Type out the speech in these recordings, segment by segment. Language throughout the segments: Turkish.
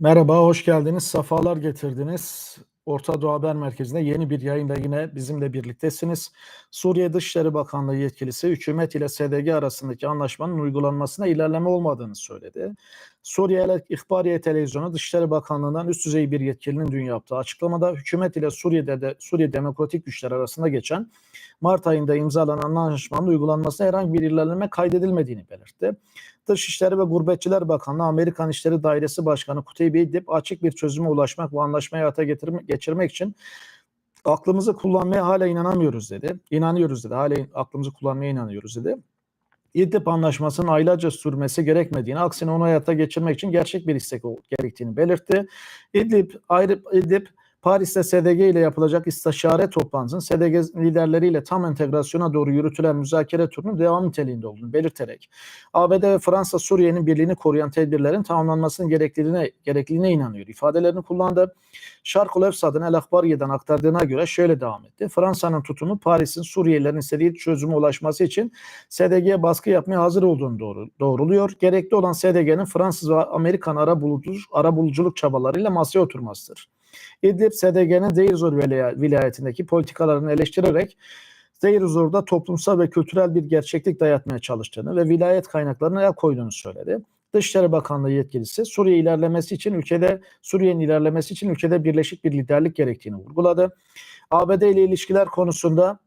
Merhaba, hoş geldiniz. Safalar getirdiniz. Orta Doğu Haber Merkezi'nde yeni bir yayında yine bizimle birliktesiniz. Suriye Dışişleri Bakanlığı yetkilisi hükümet ile SDG arasındaki anlaşmanın uygulanmasına ilerleme olmadığını söyledi. Suriye İhbariye Televizyonu Dışişleri Bakanlığı'ndan üst düzey bir yetkilinin dün yaptığı açıklamada hükümet ile Suriye'de de Suriye Demokratik Güçler arasında geçen Mart ayında imzalanan anlaşmanın uygulanmasına herhangi bir ilerleme kaydedilmediğini belirtti. Dışişleri ve Gurbetçiler Bakanlığı Amerikan İşleri Dairesi Başkanı Kuteybi İdlib açık bir çözüme ulaşmak ve anlaşmayı hayata getirme, geçirmek için aklımızı kullanmaya hala inanamıyoruz dedi. İnanıyoruz dedi. Hala aklımızı kullanmaya inanıyoruz dedi. İdlib anlaşmasının aylarca sürmesi gerekmediğini, aksine onu hayata geçirmek için gerçek bir istek gerektiğini belirtti. İdlib, ayrı, İdlib Paris'te SDG ile yapılacak istişare toplantısının SDG liderleriyle tam entegrasyona doğru yürütülen müzakere turunun devam niteliğinde olduğunu belirterek ABD ve Fransa Suriye'nin birliğini koruyan tedbirlerin tamamlanmasının gerekliliğine, gerekliliğine inanıyor. İfadelerini kullandı. Şarkul Efsad'ın El Akbariye'den aktardığına göre şöyle devam etti. Fransa'nın tutumu Paris'in Suriyelilerin istediği çözüme ulaşması için SDG'ye baskı yapmaya hazır olduğunu doğru, doğruluyor. Gerekli olan SDG'nin Fransız ve Amerikan ara buluculuk, ara buluculuk çabalarıyla masaya oturmasıdır. İdlib SDG'nin Deir vilayetindeki politikalarını eleştirerek Deir Zor'da toplumsal ve kültürel bir gerçeklik dayatmaya çalıştığını ve vilayet kaynaklarına el koyduğunu söyledi. Dışişleri Bakanlığı yetkilisi Suriye ilerlemesi için ülkede Suriye'nin ilerlemesi için ülkede birleşik bir liderlik gerektiğini vurguladı. ABD ile ilişkiler konusunda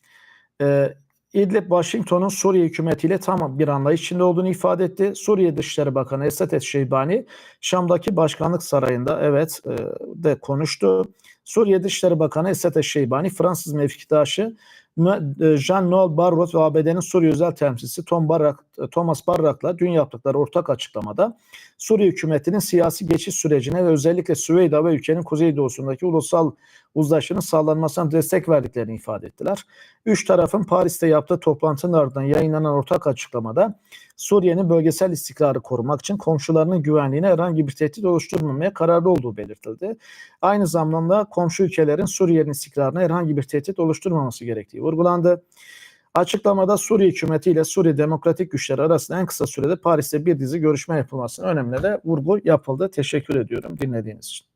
e, İdlib, Washington'un Suriye hükümetiyle tam bir anlayış içinde olduğunu ifade etti. Suriye Dışişleri Bakanı Esad Eşşeybani, Şam'daki başkanlık sarayında evet e, de konuştu. Suriye Dışişleri Bakanı Esad Eşşeybani, Fransız mevkidaşı e, Jean-Noel Barrot ve ABD'nin Suriye özel temsilcisi Tom Barrak, e, Thomas Barrak'la dün yaptıkları ortak açıklamada Suriye hükümetinin siyasi geçiş sürecine ve özellikle Süveyda ve ülkenin kuzeydoğusundaki ulusal uzlaşının sağlanmasına destek verdiklerini ifade ettiler. Üç tarafın Paris'te yaptığı toplantının ardından yayınlanan ortak açıklamada Suriye'nin bölgesel istikrarı korumak için komşularının güvenliğine herhangi bir tehdit oluşturmamaya kararlı olduğu belirtildi. Aynı zamanda komşu ülkelerin Suriye'nin istikrarına herhangi bir tehdit oluşturmaması gerektiği vurgulandı. Açıklamada Suriye hükümeti ile Suriye Demokratik Güçler arasında en kısa sürede Paris'te bir dizi görüşme yapılmasının önemine de vurgu yapıldı. Teşekkür ediyorum dinlediğiniz için.